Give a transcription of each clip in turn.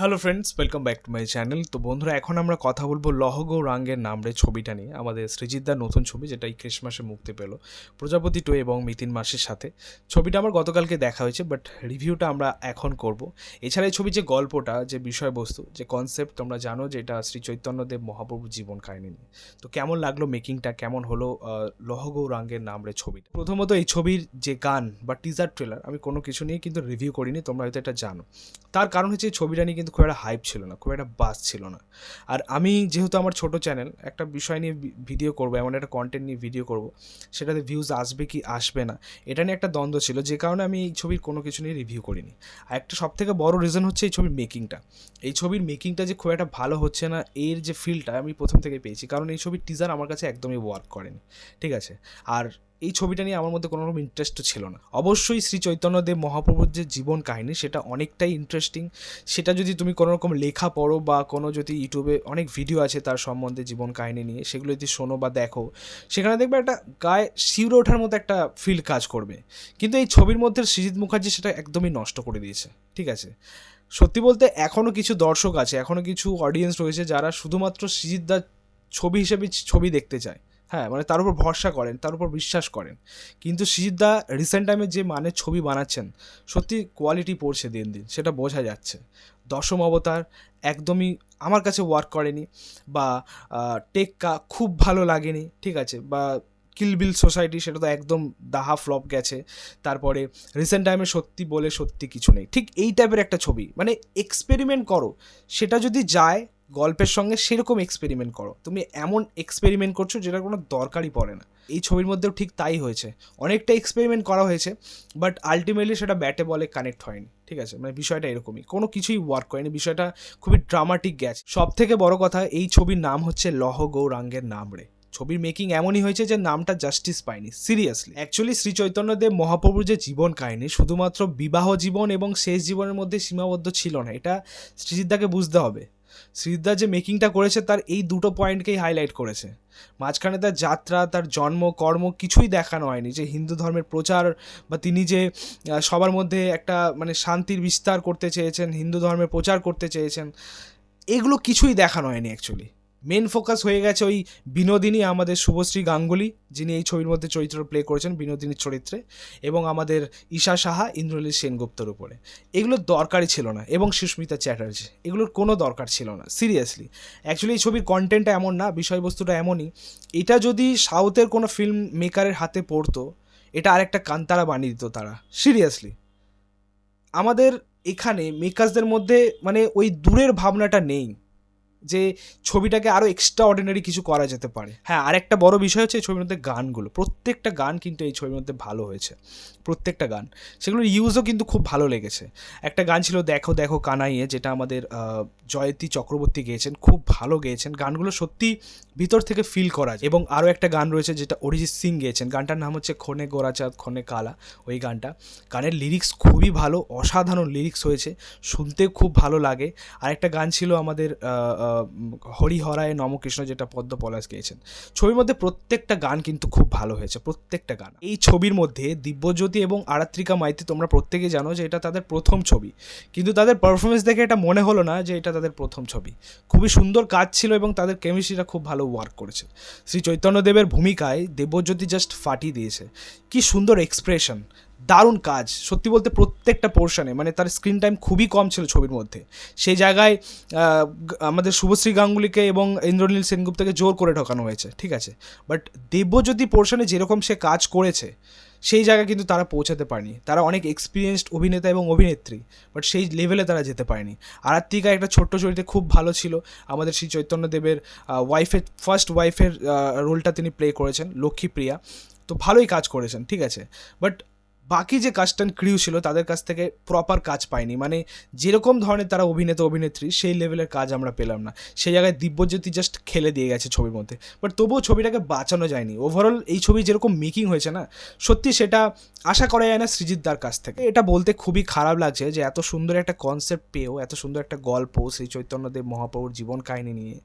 Hello friends welcome back to my channel তো বন্ধুরা, এখন আমরা কথা বলব লহগো রাঙ্গের নামরে ছবিটা নিয়ে, আমাদের সৃজিতদার নতুন ছবি যেটা এই ক্রিসমাসে মুক্তি পেল, প্রজাপতি টু এবং মিতিন মাসের সাথে। ছবিটা আমার গতকালকে দেখা হয়েছে বাট রিভিউটা আমরা এখন করব। এছাড়া এই ছবির যে গল্পটা, যে বিষয়বস্তু, যে কনসেপ্ট তোমরা জানো যে এটা শ্রী চৈতন্যদেব মহাপ্রভুর জীবন কাহিনী নিয়ে। তো কেমন লাগল মেকিংটা কেমন হলো লহগো রাঙ্গের নামরে ছবিটা? প্রথমত এই ছবির যে গান বা টিজার ট্রেলার আমি কোনো কিছু নিয়ে কিন্তু রিভিউ করিনি, তোমরা হয়তো এটা জানো। তার কারণ হচ্ছে এই ছবিটা নিয়ে কিন্তু খুব একটা হাইপ ছিল না, খুব একটা বাস ছিল না। আর আমি যেহেতু আমার ছোট চ্যানেল একটা বিষয় নিয়ে ভিডিও করব, এমন একটা কন্টেন্ট নিয়ে ভিডিও করব, সেটাতে ভিউজ আসবে কি আসবে না, এটা নিয়ে একটা দ্বন্দ্ব ছিল, যে কারণে আমি এই ছবির কোনো কিছু নিয়ে রিভিউ করিনি। আর একটা সব থেকে বড় রিজন হচ্ছে এই ছবির মেকিংটা এই ছবির মেকিংটা যে খুব একটা ভালো হচ্ছে না, এর যে ফিলটা আমি প্রথম থেকে পেয়েছি, কারণ এই ছবির টিজার আমার কাছে একদমই ওয়ার্ক করেনি, ঠিক আছে? আর এই ছবিটা নিয়ে আমার মধ্যে কোনো রকম ইন্টারেস্টও ছিল না। অবশ্যই শ্রী চৈতন্যদেব মহাপ্রভুর যে জীবন কাহিনী, সেটা অনেকটাই ইন্টারেস্টিং সেটা যদি তুমি কোনো রকম লেখা পড়ো বা কোনো যদি ইউটিউবে অনেক ভিডিও আছে তার সম্বন্ধে জীবন কাহিনী নিয়ে, সেগুলো যদি শোনো বা দেখো, সেখানে দেখবে একটা গায়ে শিউরে ওঠার মতো একটা ফিল কাজ করবে। কিন্তু এই ছবির মধ্যে সৃজিত মুখার্জি সেটা একদমই নষ্ট করে দিয়েছে, ঠিক আছে? সত্যি বলতে এখনও কিছু দর্শক আছে এখনও কিছু অডিয়েন্স রয়েছে যারা শুধুমাত্র সৃজিত দার ছবি হিসেবে ছবি দেখতে চায়। হ্যাঁ মানে তার উপর ভরসা করেন, তার উপর বিশ্বাস করেন। কিন্তু সিজিদা রিসেন্ট টাইমে যে মানের ছবি বানাচ্ছেন, সত্যি কোয়ালিটি পড়ছে দিন দিন, সেটা বোঝা যাচ্ছে। দশম অবতার একদমই আমার কাছে ওয়ার্ক করেনি বা টেক্কা খুব ভালো লাগেনি, ঠিক আছে? বা কিলবিল সোসাইটি সেটা তো একদম দাহা ফ্লপ গেছে। তারপরে রিসেন্ট টাইমে সত্যি বলে সত্যি কিছু নেই। ঠিক এই টাইপের একটা ছবি মানে এক্সপেরিমেন্ট করো। সেটা যদি যায় গল্পের সঙ্গে সেরকম এক্সপেরিমেন্ট করো। তুমি এমন এক্সপেরিমেন্ট করছ যেটা কোনো দরকারই পড়ে না। এই ছবির মধ্যেও ঠিক তাই হয়েছে। অনেকটা এক্সপেরিমেন্ট করা হয়েছে বাট আলটিমেটলি সেটা ব্যাটে বলে কানেক্ট হয়নি। ঠিক আছে? মানে বিষয়টা এরকমই। কোনো কিছুই ওয়ার্ক করেনি বিষয়টা খুবই ড্রামাটিক গেছে। সব থেকে বড় কথা, এই ছবির নাম হচ্ছে লহ গৌরাঙ্গের নাম রে। ছবির মেকিং এমনই হয়েছে যে নামটা জাস্টিস পায়নি। সিরিয়াসলি অ্যাকচুয়ালি শ্রী চৈতন্যদেব মহাপ্রভুর যে জীবন কাহিনী, শুধুমাত্র বিবাহ জীবন এবং শেষ জীবনের মধ্যে সীমাবদ্ধ ছিল না। এটা শ্রীজিদ্দাকে বুঝতে হবে। শ্রীজিদ্দা যে মেকিংটা করেছে তার এই দুটো পয়েন্টকেই হাইলাইট করেছে। মাঝখানে তার যাত্রা, তার জন্ম, কর্ম কিছুই দেখানো হয়নি। যে হিন্দু ধর্মের প্রচার বা তিনি যে সবার মধ্যে একটা মানে শান্তির বিস্তার করতে চেয়েছেন, হিন্দু ধর্মের প্রচার করতে চেয়েছেন, এগুলো কিছুই দেখানো হয়নি অ্যাকচুয়ালি মেন ফোকাস হয়ে গেছে ওই বিনোদিনী, আমাদের শুভশ্রী গাঙ্গুলি, যিনি এই ছবির মধ্যে চরিত্র প্লে করেছেন বিনোদিনীর চরিত্রে, এবং আমাদের ঈশা সাহা, ইন্দ্রনীল সেনগুপ্তর উপরে। এগুলোর দরকারই ছিল না, এবং সুস্মিতা চ্যাটার্জি, এগুলোর কোনো দরকার ছিল না সিরিয়াসলি অ্যাকচুয়ালি এই ছবির কন্টেন্টটা এমন না, বিষয়বস্তুটা এমনই, এটা যদি সাউথের কোনো ফিল্ম মেকারের হাতে পড়তো, এটা আরেকটা কান্তারা বানিয়ে দিত তারা সিরিয়াসলি আমাদের এখানে মেকার্সদের মধ্যে মানে ওই দূরের ভাবনাটা নেই। যে ছবিটাকে আরও এক্সট্রা অর্ডিনারি কিছু করা যেতে পারে। হ্যাঁ আরেকটা বড় বিষয় হচ্ছে এই ছবির মধ্যে গানগুলো। প্রত্যেকটা গান কিন্তু এই ছবির মধ্যে ভালো হয়েছে। প্রত্যেকটা গান। সেগুলোর ইউজও কিন্তু খুব ভালো লেগেছে। একটা গান ছিল দেখো দেখো কানাইয়ে, যেটা আমাদের জয়ন্তী চক্রবর্তী গেয়েছেন, খুব ভালো গেয়েছেন। গানগুলো সত্যি ভিতর থেকে ফিল করা যায়। এবং আরও একটা গান রয়েছে যেটা অরিজিৎ সিং গেয়েছেন। গানটার নাম হচ্ছে খনে গোরাচাঁদ খনে কালা, ওই গানটা। গানের লিরিক্স খুবই ভালো, অসাধারণ লিরিক্স হয়েছে। শুনতে খুব ভালো লাগে। আর একটা গান ছিল আমাদের হরিহরায় নমকৃষ্ণ যেটা পদ্ম পলাশ গেয়েছেন। ছবির মধ্যে প্রত্যেকটা গান কিন্তু খুব ভালো হয়েছে, প্রত্যেকটা গান। এই ছবির মধ্যে দিব্যজ্যোতি এবং আরাত্রিকা মাইতি তোমরা প্রত্যেকে জানো যে এটা তাদের প্রথম ছবি। কিন্তু তাদের পারফরমেন্স দেখে এটা মনে হলো না যে এটা তাদের প্রথম ছবি। খুবই সুন্দর কাজ ছিল এবং তাদের কেমিস্ট্রিটা খুব ভালো ওয়ার্ক করেছে। শ্রী চৈতন্যদেবের ভূমিকায় দেবজ্যোতি জাস্ট ফাটিয়ে দিয়েছে। কি সুন্দর এক্সপ্রেশন দারুণ কাজ। সত্যি বলতে প্রত্যেকটা পোর্শনে মানে তার স্ক্রিন টাইম খুবই কম ছিল ছবির মধ্যে। সেই জায়গায় আমাদের শুভশ্রী গাঙ্গুলিকে এবং ইন্দ্রনীল সেনগুপ্তকে জোর করে ঢোকানো হয়েছে, ঠিক আছে? বাট দেবজ্যোতি পোর্শনে যেরকম সে কাজ করেছে, সেই জায়গায় কিন্তু তারা পৌঁছাতে পারেনি। তারা অনেক এক্সপিরিয়েন্সড অভিনেতা এবং অভিনেত্রী বাট সেই লেভেলে তারা যেতে পারেনি। আরাত্রিকা একটা ছোট্ট চরিত্রে খুব ভালো ছিল। আমাদের শ্রী চৈতন্যদেবের ওয়াইফের ফার্স্ট ওয়াইফের রোলটা তিনি প্লে করেছেন লক্ষ্মীপ্রিয়া তো ভালোই কাজ করেছেন, ঠিক আছে? বাট বাকি যে কাস্টন ক্রিউ ছিল, তাদের কাছ থেকে প্রপার কাজ পাইনি। মানে যেরকম ধরনের তারা অভিনেতা, অভিনেত্রী, সেই লেভেলের কাজ আমরা পেলাম না। সেই জায়গায় দিব্যজ্যোতি জাস্ট খেলে দিয়ে গেছে ছবির মধ্যে। বাট তবুও ছবিটাকে বাঁচানো যায়নি। ওভারঅল এই ছবি যেরকম মেকিং হয়েছে না, সত্যি সেটা আশা করা যায় না সৃজিতদার কাছ থেকে। এটা বলতে খুবই খারাপ লাগছে যে এত সুন্দর একটা কনসেপ্ট পেয়েও, এত সুন্দর একটা গল্প শ্রী চৈতন্যদেব মহাপ্রভুর জীবন কাহিনী নিয়ে,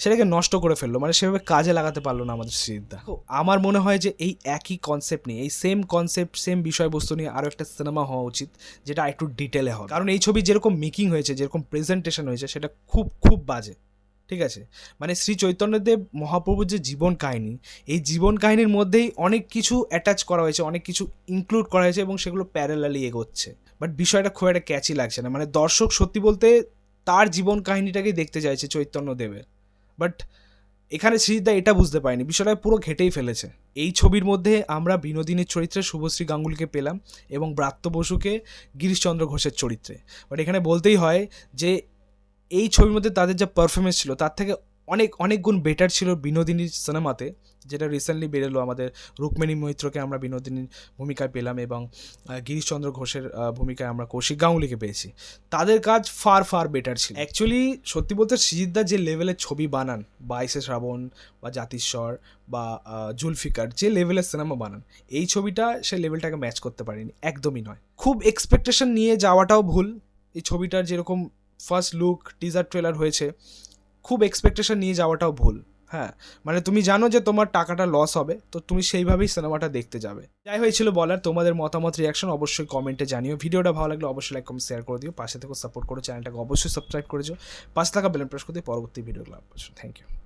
সেটাকে নষ্ট করে ফেলল। মানে সেভাবে কাজে লাগাতে পারল না আমাদের সৃজিতদা আমার মনে হয় যে এই একই কনসেপ্ট নিয়ে, এই সেম কনসেপ্ট সেম বিষয় বিষয়বস্তু নিয়ে আরও একটা সিনেমা হওয়া উচিত, যেটা একটু ডিটেলে হবে। কারণ এই ছবি যেরকম মেকিং হয়েছে, যেরকম প্রেজেন্টেশন হয়েছে, সেটা খুব খুব বাজে। ঠিক আছে? মানে শ্রী চৈতন্যদেব মহাপ্রভুর যে জীবন কাহিনী, এই জীবন কাহিনীর মধ্যেই অনেক কিছু অ্যাটাচ করা হয়েছে, অনেক কিছু ইনক্লুড করা হয়েছে এবং সেগুলো প্যারালালি এগোচ্ছে। বাট বিষয়টা খুব একটা ক্যাচি লাগছে না। মানে দর্শক সত্যি বলতে তার জীবন কাহিনীটাকেই দেখতে চাইছে চৈতন্যদেবের। বাট এখানে শ্রীদা এটা বুঝতে পারেনি, বিষয়টা পুরো ঘেটেই ফেলেছে। এই ছবির মধ্যে আমরা বিনোদিনীর চরিত্রে শুভশ্রী গাঙ্গুলিকে পেলাম এবং ব্রাত্য বসুকে গিরিশচন্দ্র ঘোষের চরিত্রে। বাট এখানে বলতেই হয় যে, এই ছবির মধ্যে তাদের যা পারফরমেন্স ছিল, তার থেকে অনেক অনেক গুণ বেটার ছিল বিনোদিনীর সিনেমাতে যেটা রিসেন্টলি বেরোলো আমাদের রুক্মিণী মৈত্রকে আমরা বিনোদিনীর ভূমিকায় পেলাম এবং গিরিশচন্দ্র ঘোষের ভূমিকায় আমরা কৌশিক গাঙ্গুলিকে পেয়েছি। তাদের কাজ ফার ফার বেটার ছিল। অ্যাকচুয়ালি সত্যি বলতে সৃজিতদা যে লেভেলের ছবি বানান, বাইশে শ্রাবণ বা জাতিস্বর বা জুলফিকার, যে লেভেলের সিনেমা বানান, এই ছবিটা সে লেভেলটাকে ম্যাচ করতে পারেনি, একদমই নয়। খুব এক্সপেকটেশন নিয়ে যাওয়াটাও ভুল। এই ছবিটার যেরকম ফার্স্ট লুক টিজার ট্রেলার হয়েছে খুব এক্সপেকটেশন নিয়ে যাওয়াটাও ভুল হ্যাঁ? মানে তুমি জানো যে তোমার টাকাটা লস হবে, তো তুমি সেইভাবেই সিনেমাটা দেখতে যাবে। যাই হয়েছিল বলার, তোমাদের মতামত রিয়াকশন অবশ্যই কমেন্টে জানিও। ভিডিওটা ভালো লাগলে অবশ্যই লাইক কমেন্ট শেয়ার করে দিও। পাশে থেকে সাপোর্ট করো চ্যানেলটাকে অবশ্যই সাবস্ক্রাইব করেছ পাশে থাকা বেলন প্রেস করে দিও পরবর্তী ভিডিওগুলো থ্যাংক ইউ